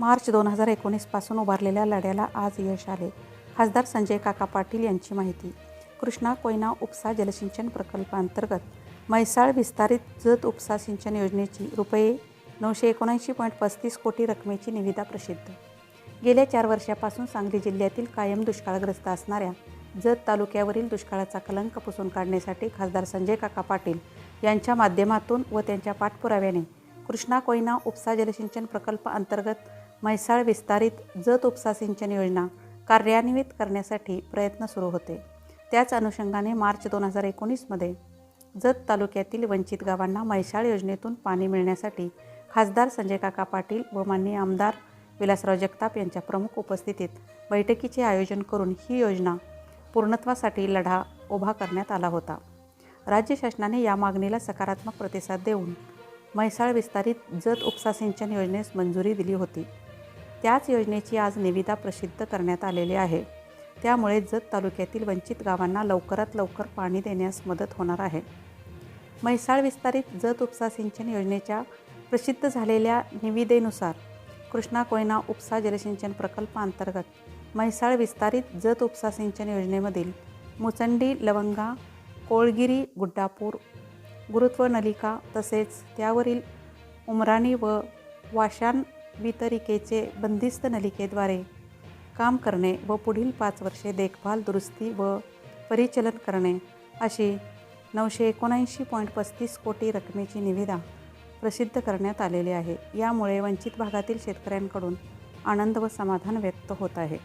मार्च दोन हजार एकोणीसपासून उभारलेल्या लढ्याला आज यश आले. खासदार संजय काका पाटील यांची माहिती. कृष्णा कोयना उपसा जलसिंचन प्रकल्पांतर्गत म्हैसाळ विस्तारित जत उपसा सिंचन योजनेची रुपये नऊशे एकोणऐंशी पॉईंट पस्तीस कोटी रकमेची निविदा प्रसिद्ध. गेल्या चार वर्षापासून सांगली जिल्ह्यातील कायम दुष्काळग्रस्त असणाऱ्या जत तालुक्यावरील दुष्काळाचा कलंक पुसून काढण्यासाठी खासदार संजय काका पाटील यांच्या माध्यमातून व त्यांच्या पाठपुराव्याने कृष्णा कोयना उपसा जलसिंचन प्रकल्प अंतर्गत म्हैसाळ विस्तारित जत उपसा सिंचन योजना कार्यान्वित करण्यासाठी प्रयत्न सुरू होते. त्याच अनुषंगाने मार्च दोन हजार एकोणीसमध्ये जत तालुक्यातील वंचित गावांना म्हैसाळ योजनेतून पाणी मिळण्यासाठी खासदार संजय काका पाटील व माननीय आमदार विलासराव जगताप यांच्या प्रमुख उपस्थितीत बैठकीचे आयोजन करून ही योजना पूर्णत्वासाठी लढा उभा करण्यात आला होता. राज्य शासनाने या मागणीला सकारात्मक प्रतिसाद देऊन म्हैसाळ विस्तारित जत उपसा सिंचन योजनेस मंजुरी दिली होती. त्याच योजनेची आज निविदा प्रसिद्ध करण्यात आलेली आहे. त्यामुळे जत तालुक्यातील वंचित गावांना लवकरात लवकर पाणी देण्यास मदत होणार आहे. म्हैसाळ विस्तारित जत उपसा सिंचन योजनेच्या प्रसिद्ध झालेल्या निविदेनुसार कृष्णा कोयना उपसा जलसिंचन प्रकल्पांतर्गत म्हैसाळ विस्तारित जत उपसा सिंचन योजनेमधील मुचंडी लवंगा कोळगिरी गुड्डापूर गुरुत्व नलिका तसेच त्यावरील उमराणी व वाशान वितरिकेचे बंदिस्त नलिकेद्वारे काम करणे व पुढील पाच वर्षे देखभाल दुरुस्ती व परिचलन करणे अशी नऊशे एकोणऐंशी पॉईंट पस्तीस कोटी रकमेची निविदा प्रसिद्ध करण्यात आलेली आहे. यामुळे वंचित भागातील शेतकऱ्यांकडून आनंद व समाधान व्यक्त होत आहे.